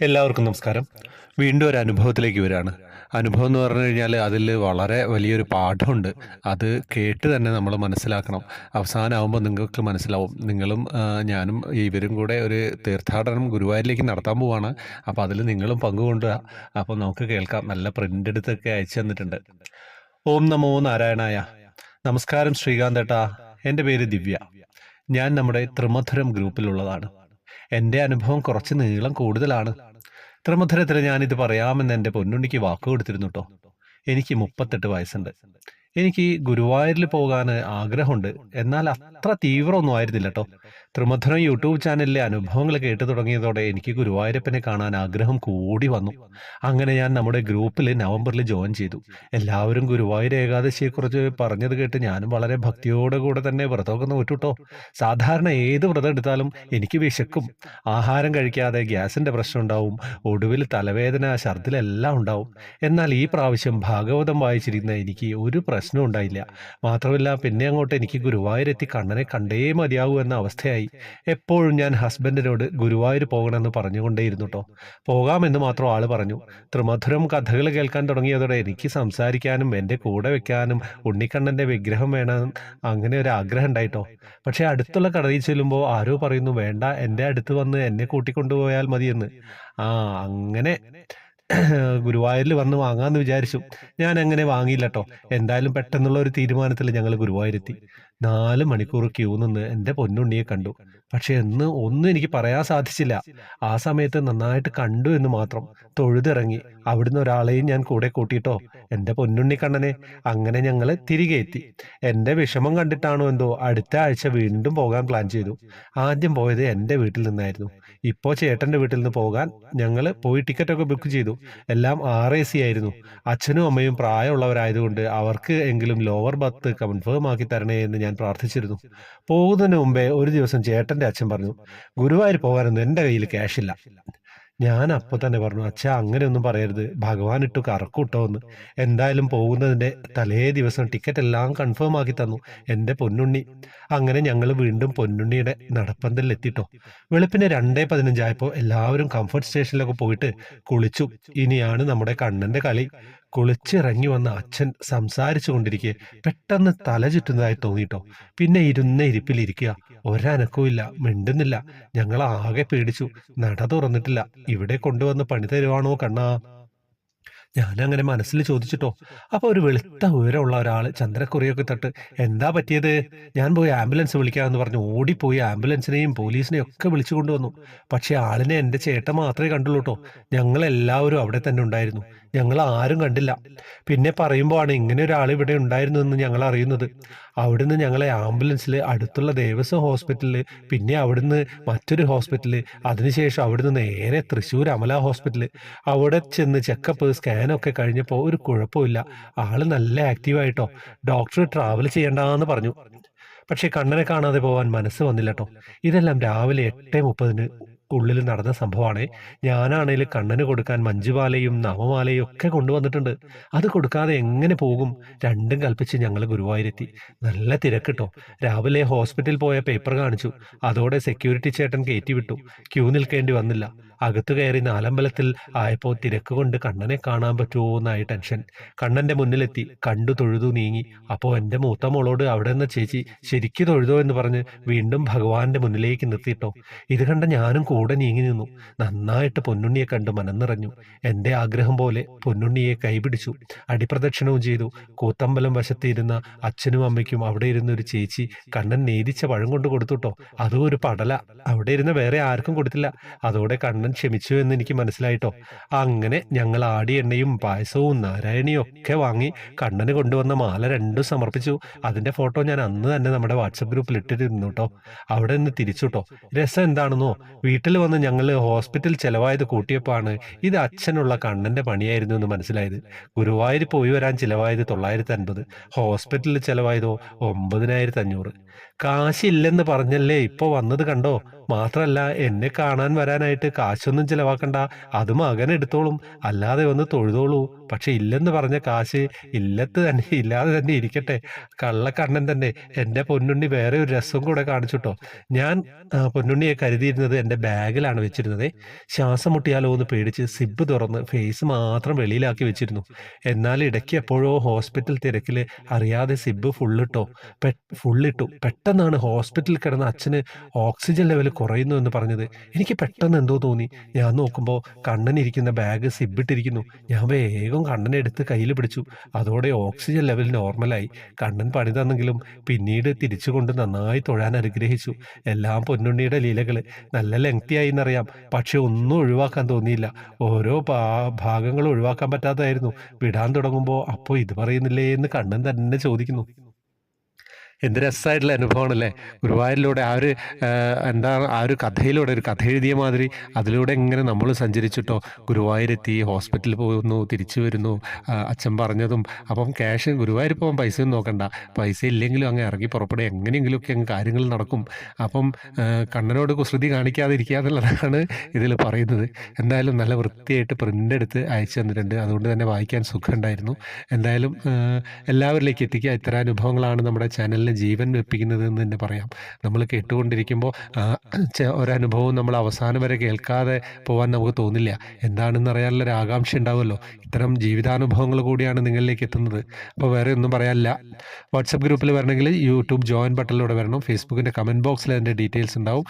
എല്ലാവർക്കും നമസ്കാരം. വീണ്ടും ഒരു അനുഭവത്തിലേക്ക് വരികയാണ്. അനുഭവം എന്ന് പറഞ്ഞു കഴിഞ്ഞാൽ അതിൽ വളരെ വലിയൊരു പാഠമുണ്ട്. അത് കേട്ട് തന്നെ നമ്മൾ മനസ്സിലാക്കണം. അവസാനമാകുമ്പോൾ നിങ്ങൾക്ക് മനസ്സിലാവും. നിങ്ങളും ഞാനും ഇവരും കൂടെ ഒരു തീർത്ഥാടനം ഗുരുവായൂരിലേക്ക് നടത്താൻ പോവാണ്. അപ്പോൾ അതിൽ നിങ്ങളും പങ്കുകൊണ്ടുക അപ്പോൾ നമുക്ക് കേൾക്കാം. നല്ല പ്രിന്റ് എടുത്തൊക്കെ അയച്ചു തന്നിട്ടുണ്ട്. ഓം നമോ നാരായണായ. നമസ്കാരം ശ്രീകാന്ത് ഏട്ടാ. എന്റെ പേര് ദിവ്യ. ഞാൻ നമ്മുടെ ത്രിമധുരം ഗ്രൂപ്പിലുള്ളതാണ്. എന്റെ അനുഭവം കുറച്ച് നീളം കൂടുതലാണ്. ത്രിമധുരത്തിൽ ഞാനിത് പറയാമെന്ന് എന്റെ പൊന്നുണ്ണിക്ക് വാക്ക് കൊടുത്തിരുന്നു കേട്ടോ എനിക്ക് മുപ്പത്തെട്ട് വയസ്സുണ്ട്. എനിക്ക് ഗുരുവായൂരിൽ പോകാൻ ആഗ്രഹമുണ്ട്. എന്നാൽ അത്ര തീവ്രമൊന്നും ആയിരുന്നില്ല കേട്ടോ ത്രിമധുരം യൂട്യൂബ് ചാനലിലെ അനുഭവങ്ങൾ കേട്ടു തുടങ്ങിയതോടെ എനിക്ക് ഗുരുവായൂരപ്പനെ കാണാൻ ആഗ്രഹം കൂടി വന്നു. അങ്ങനെ ഞാൻ നമ്മുടെ ഗ്രൂപ്പിൽ നവംബറിൽ ജോയിൻ ചെയ്തു. എല്ലാവരും ഗുരുവായൂർ ഏകാദശിയെക്കുറിച്ച് പറഞ്ഞത് കേട്ട് ഞാനും വളരെ ഭക്തിയോടെ കൂടെ തന്നെ വ്രതമൊക്കെ നോറ്റുട്ടോ സാധാരണ ഏത് വ്രതം എടുത്താലും എനിക്ക് വിശക്കും. ആഹാരം കഴിക്കാതെ ഗ്യാസിന്റെ പ്രശ്നം ഉണ്ടാവും. ഒടുവിൽ തലവേദന ഛർദിലെല്ലാം ഉണ്ടാവും. എന്നാൽ ഈ പ്രാവശ്യം ഭാഗവതം വായിച്ചിരിക്കുന്ന എനിക്ക് ഒരു പ്രശ്നവും ഉണ്ടായില്ല. മാത്രമല്ല പിന്നെ അങ്ങോട്ട് എനിക്ക് ഗുരുവായൂരെത്തി കണ്ണനെ കണ്ടേ മതിയാവൂ എന്ന അവസ്ഥയായി. എപ്പോഴും ഞാൻ ഹസ്ബൻഡിനോട് ഗുരുവായൂർ പോകണമെന്ന് പറഞ്ഞുകൊണ്ടേയിരുന്നു കേട്ടോ പോകാമെന്ന് മാത്രം ആൾ പറഞ്ഞു. ത്രിമധുരം കഥകൾ കേൾക്കാൻ തുടങ്ങിയതോടെ എനിക്ക് സംസാരിക്കാനും എന്റെ കൂടെ വെക്കാനും ഉണ്ണിക്കണ്ണന്റെ വിഗ്രഹം വേണം അങ്ങനെ ഒരു ആഗ്രഹം ഉണ്ടായിട്ടോ പക്ഷെ അടുത്തുള്ള കടയിൽ ചെല്ലുമ്പോൾ ആരോ പറയുന്നു വേണ്ട എന്റെ അടുത്ത് വന്ന് എന്നെ കൂട്ടിക്കൊണ്ടുപോയാൽ മതിയെന്ന്. ആ അങ്ങനെ ഗുരുവായൂരിൽ വന്ന് വാങ്ങാമെന്ന് വിചാരിച്ചു. ഞാൻ അങ്ങനെ വാങ്ങിയില്ല കേട്ടോ എന്തായാലും പെട്ടെന്നുള്ള ഒരു തീരുമാനത്തിൽ ഞങ്ങൾ ഗുരുവായൂരെത്തി. നാല് മണിക്കൂർ ക്യൂ നിന്ന് എന്റെ പൊന്നുണ്ണിയെ കണ്ടു. പക്ഷെ എന്ന് ഒന്നും എനിക്ക് പറയാൻ സാധിച്ചില്ല. ആ സമയത്ത് നന്നായിട്ട് കണ്ടു എന്ന് മാത്രം. തൊഴുതിറങ്ങി. അവിടുന്ന് ഒരാളെയും ഞാൻ കൂടെ കൂട്ടിയിട്ടോ. എന്റെ പൊന്നുണ്ണി കണ്ണനെ. അങ്ങനെ ഞങ്ങൾ തിരികെ എത്തി. എന്റെ വിഷമം കണ്ടിട്ടാണോ എന്തോ അടുത്ത ആഴ്ച വീണ്ടും പോകാൻ പ്ലാൻ ചെയ്തു. ആദ്യം പോയത് എന്റെ വീട്ടിൽ നിന്നായിരുന്നു. ഇപ്പോൾ ചേട്ടന്റെ വീട്ടിൽ നിന്ന് പോകാൻ ഞങ്ങൾ പോയി ടിക്കറ്റൊക്കെ ബുക്ക് ചെയ്തു. എല്ലാം ആർ എ സി ആയിരുന്നു. അച്ഛനും അമ്മയും പ്രായമുള്ളവരായതുകൊണ്ട് അവർക്ക് എങ്കിലും ലോവർ ബർത്ത് കൺഫേം ആക്കി തരണേ എന്ന് ഞാൻ പ്രാർത്ഥിച്ചിരുന്നു. പോകുന്നതിന് മുമ്പേ ഒരു ദിവസം ചേട്ടന്റെ അച്ഛൻ പറഞ്ഞു ഗുരുവായൂർ പോകാനൊന്നും എന്റെ കയ്യിൽ ക്യാഷില്ല ഞാൻ അപ്പോൾ തന്നെ പറഞ്ഞു അച്ഛ അങ്ങനെ ഒന്നും പറയരുത്. ഭഗവാൻ ഇട്ടു കറക്കൂട്ടോ എന്ന്. എന്തായാലും പോകുന്നതിന്റെ തലേ ദിവസം ടിക്കറ്റ് എല്ലാം കൺഫേം ആക്കി തന്നു എന്റെ പൊന്നുണ്ണി. അങ്ങനെ ഞങ്ങൾ വീണ്ടും പൊന്നുണ്ണിയുടെ നടപ്പന്തലിൽ എത്തിട്ടോ വെളുപ്പിന് രണ്ടേ പതിനഞ്ചായപ്പോൾ എല്ലാവരും കംഫർട്ട് സ്റ്റേഷനിലൊക്കെ പോയിട്ട് കുളിച്ചു. ഇനിയാണ് നമ്മുടെ കണ്ണന്റെ കളി. കുളിച്ചിറങ്ങി വന്ന അച്ഛൻ സംസാരിച്ചു കൊണ്ടിരിക്കെ പെട്ടെന്ന് തല ചുറ്റുന്നതായി തോന്നിട്ടോ. പിന്നെ ഇരുന്ന ഇരിപ്പിലിരിക്കുക ഒരനക്കുമില്ല മിണ്ടുന്നില്ല. ഞങ്ങൾ ആകെ പേടിച്ചു. നട തുറന്നിട്ടില്ല. ഇവിടെ കൊണ്ടുവന്ന് പണി തരുവാണോ കണ്ണാ? ഞാനങ്ങനെ മനസ്സിൽ ചോദിച്ചിട്ടോ. അപ്പൊ ഒരു വെളുത്ത ഉയരമുള്ള ഒരാൾ ചന്ദ്രക്കുറിയൊക്കെ തട്ട് എന്താ പറ്റിയത്? ഞാൻ പോയി ആംബുലൻസ് വിളിക്കാമെന്ന് പറഞ്ഞു ഓടിപ്പോയി ആംബുലൻസിനെയും പോലീസിനെയും ഒക്കെ വിളിച്ചു കൊണ്ടുവന്നു. പക്ഷെ ആളിനെ എന്റെ ചേട്ടൻ മാത്രമേ കണ്ടുള്ളൂ കേട്ടോ ഞങ്ങളെല്ലാവരും അവിടെ തന്നെ ഉണ്ടായിരുന്നു. ഞങ്ങൾ ആരും കണ്ടില്ല. പിന്നെ പറയുമ്പോഴാണ് ഇങ്ങനെ ഒരാൾ ഇവിടെ ഉണ്ടായിരുന്നു എന്ന് ഞങ്ങൾ അറിയുന്നത്. അവിടുന്ന് ഞങ്ങളെ ആംബുലൻസിൽ അടുത്തുള്ള ദേവസ്വം ഹോസ്പിറ്റലിൽ പിന്നെ അവിടുന്ന് മറ്റൊരു ഹോസ്പിറ്റലിൽ അതിനുശേഷം അവിടുന്ന് നേരെ തൃശ്ശൂർ അമല ഹോസ്പിറ്റൽ അവിടെ ചെന്ന് ചെക്കപ്പ് സ്കാനൊക്കെ കഴിഞ്ഞപ്പോൾ ഒരു കുഴപ്പമില്ല. ആൾ നല്ല ആക്റ്റീവായിട്ടോ ഡോക്ടർ ട്രാവൽ ചെയ്യണ്ടെന്ന് പറഞ്ഞു. പക്ഷേ കണ്ണനെ കാണാതെ പോകാൻ മനസ്സ് വന്നില്ല കേട്ടോ ഇതെല്ലാം രാവിലെ എട്ട് മുപ്പതിന് ഉള്ളിൽ നടന്ന സംഭവമാണ്. ഞാനാണേൽ കണ്ണന് കൊടുക്കാൻ മഞ്ജുമാലയും നവമാലയും ഒക്കെ കൊണ്ടുവന്നിട്ടുണ്ട്. അത് കൊടുക്കാതെ എങ്ങനെ പോകും? രണ്ടും കൽപ്പിച്ച് ഞങ്ങൾ ഗുരുവായൂരെത്തി. നല്ല തിരക്കിട്ടോ. രാവിലെ ഹോസ്പിറ്റലിൽ പോയ പേപ്പർ കാണിച്ചു. അതോടെ സെക്യൂരിറ്റി ചേട്ടൻ കയറ്റി വിട്ടു. ക്യൂ നിൽക്കേണ്ടി വന്നില്ല. അകത്തു കയറി നാലമ്പലത്തിൽ ആയപ്പോൾ തിരക്ക് കൊണ്ട് കണ്ണനെ കാണാൻ പറ്റുമോ എന്നായി ടെൻഷൻ. കണ്ണന്റെ മുന്നിലെത്തി. കണ്ടു തൊഴുതു നീങ്ങി. അപ്പോൾ എന്റെ മൂത്ത മോളോട് അവിടെ നിന്ന് ചേച്ചി ശരിക്ക് തൊഴുതോ എന്ന് പറഞ്ഞ് വീണ്ടും ഭഗവാന്റെ മുന്നിലേക്ക് നിർത്തിയിട്ടോ. ഇത് കണ്ട ഞാനും കൂടെ നീങ്ങി നിന്നു. നന്നായിട്ട് പൊന്നുണ്ണിയെ കണ്ട് മനം നിറഞ്ഞു എന്റെ ആഗ്രഹം പോലെ പൊന്നുണ്ണിയെ കൈപിടിച്ചു. അടിപ്രദക്ഷിണവും ചെയ്തു. കൂത്തമ്പലം വശത്തിരുന്ന അച്ഛനും അമ്മയ്ക്കും അവിടെ ഇരുന്ന ഒരു ചേച്ചി കണ്ണൻ നേരിച്ച പഴം കൊണ്ട് കൊടുത്തുട്ടോ. അതും ഒരു പടല. അവിടെ ഇരുന്ന വേറെ ആർക്കും കൊടുത്തില്ല. അതോടെ കണ്ണൻ ക്ഷമിച്ചു എന്ന് എനിക്ക് മനസ്സിലായിട്ടോ? അങ്ങനെ ഞങ്ങൾ ആടി എണ്ണയും പായസവും നാരായണിയും ഒക്കെ വാങ്ങി കണ്ണന് കൊണ്ടുവന്ന മാല രണ്ടും സമർപ്പിച്ചു. അതിന്റെ ഫോട്ടോ ഞാൻ അന്ന് തന്നെ നമ്മുടെ വാട്സപ്പ് ഗ്രൂപ്പിൽ ഇട്ടിരുന്നു കേട്ടോ അവിടെ നിന്ന് തിരിച്ചു കേട്ടോ രസം എന്താണെന്നോ? വീട്ടിൽ വന്ന് ഞങ്ങൾ ഹോസ്പിറ്റൽ ചെലവായത് കൂട്ടിയപ്പോഴാണ് ഇത് അച്ഛനുള്ള കണ്ണന്റെ പണിയായിരുന്നു എന്ന് മനസ്സിലായത്. ഗുരുവായൂർ പോയി വരാൻ ചിലവായത് തൊള്ളായിരത്തി അൻപത് ഹോസ്പിറ്റലിൽ ചിലവായതോ? ഒമ്പതിനായിരത്തി അഞ്ഞൂറ് കാശില്ലെന്ന് പറഞ്ഞല്ലേ ഇപ്പോൾ വന്നത് കണ്ടോ? മാത്രല്ല എന്നെ കാണാൻ വരാനായിട്ട് കാശൊന്നും ചിലവാക്കണ്ട. അത് മകൻ എടുത്തോളും. അല്ലാതെ ഒന്ന് തൊഴുതോളൂ. പക്ഷെ ഇല്ലെന്ന് പറഞ്ഞ കാശ് ഇല്ലത്ത് തന്നെ ഇല്ലാതെ തന്നെ ഇരിക്കട്ടെ. കള്ളക്കണ്ണൻ തന്നെ. എന്റെ പൊന്നുണ്ണി വേറെ ഒരു രസം കൂടെ കാണിച്ചുട്ടോ. ഞാൻ പൊന്നുണ്ണിയെ കരുതിയിരുന്നത് എന്റെ ബാഗിലാണ് വെച്ചിരുന്നത്. ശ്വാസം മുട്ടിയാലോ എന്ന് പേടിച്ച് സിബ് തുറന്ന് ഫേസ് മാത്രം വെളിയിലാക്കി വെച്ചിരുന്നു. എന്നാൽ ഇടയ്ക്ക് എപ്പോഴോ ഹോസ്പിറ്റൽ തിരക്കിൽ അറിയാതെ സിബ് ഫുള്ളിട്ടോ പെ ഫുള്ളിട്ടു. പെട്ടെന്നാണ് ഹോസ്പിറ്റലിൽ കിടന്ന അച്ഛന് ഓക്സിജൻ ലെവൽ കുറയുന്നു എന്ന് പറഞ്ഞത്. എനിക്ക് പെട്ടെന്ന് എന്തോ തോന്നി. ഞാൻ നോക്കുമ്പോൾ കണ്ണൻ ഇരിക്കുന്ന ബാഗ് സിബിട്ടിരിക്കുന്നു. ഞാൻ വേഗം കണ്ണനെ എടുത്ത് കയ്യിൽ പിടിച്ചു. അതോടെ ഓക്സിജൻ ലെവൽ നോർമലായി കണ്ണൻ പണി തന്നെങ്കിലും പിന്നീട് തിരിച്ചുകൊണ്ട് നന്നായി തൊഴാൻ അനുഗ്രഹിച്ചു. എല്ലാം പൊന്നുണ്ണിയുടെ ലീലകൾ നല്ല ലെങ്തി ആയി എന്നറിയാം. പക്ഷെ ഒന്നും ഒഴിവാക്കാൻ തോന്നിയില്ല. ഓരോ ഭാ- ഭാഗങ്ങൾ ഒഴിവാക്കാൻ പറ്റാതായിരുന്നു. വിടാൻ തുടങ്ങുമ്പോൾ അപ്പോൾ ഇത് പറയുന്നില്ലേ? എന്ന് കണ്ണൻ തന്നെ ചോദിക്കുന്നു. എന്ത് രസമായിട്ടുള്ള അനുഭവമാണല്ലേ? ഗുരുവായൂരിലൂടെ ആ ഒരു എന്താ ആ ഒരു കഥയിലൂടെ ഒരു കഥ എഴുതിയ മാതിരി അതിലൂടെ ഇങ്ങനെ നമ്മൾ സഞ്ചരിച്ചിട്ടോ? ഗുരുവായൂരെത്തി ഹോസ്പിറ്റലിൽ പോകുന്നു തിരിച്ചു വരുന്നു അച്ഛൻ പറഞ്ഞതും. അപ്പം ക്യാഷ് ഗുരുവായൂർ പോകാൻ പൈസയൊന്നും നോക്കണ്ട. പൈസ ഇല്ലെങ്കിലും അങ്ങ് ഇറങ്ങി പുറപ്പെടുക. എങ്ങനെയെങ്കിലുമൊക്കെ അങ്ങ് കാര്യങ്ങൾ നടക്കും. അപ്പം കണ്ണനോട് കുസൃതി കാണിക്കാതിരിക്കുക എന്നുള്ളതാണ് ഇതിൽ പറയുന്നത്. എന്തായാലും നല്ല വൃത്തിയായിട്ട് പ്രിന്റ് എടുത്ത് അയച്ചു തന്നിട്ടുണ്ട്. അതുകൊണ്ട് തന്നെ വായിക്കാൻ സുഖമുണ്ടായിരുന്നു. എന്തായാലും എല്ലാവരിലേക്ക് എത്തിക്കുക. ഇത്തരം അനുഭവങ്ങളാണ് നമ്മുടെ ചാനലിനെ ജീവൻ വെപ്പിക്കുന്നത് എന്ന് തന്നെ പറയാം. നമ്മൾ കേട്ടുകൊണ്ടിരിക്കുമ്പോൾ ഒരനുഭവം നമ്മൾ അവസാനം വരെ കേൾക്കാതെ പോകാൻ നമുക്ക് തോന്നില്ല. എന്താണെന്ന് അറിയാനുള്ള ഒരു ആകാംക്ഷ ഉണ്ടാവുമല്ലോ. ഇത്തരം ജീവിതാനുഭവങ്ങൾ കൂടിയാണ് നിങ്ങളിലേക്ക് എത്തുന്നത്. അപ്പോൾ വേറെ ഒന്നും പറയാനില്ല. വാട്സപ്പ് ഗ്രൂപ്പിൽ വരണമെങ്കിൽ യൂട്യൂബ് ജോയിൻ ബട്ടണിലൂടെ വരണം. ഫേസ്ബുക്കിന്റെ കമന്റ് ബോക്സിൽ അതിന്റെ ഡീറ്റെയിൽസ് ഉണ്ടാവും.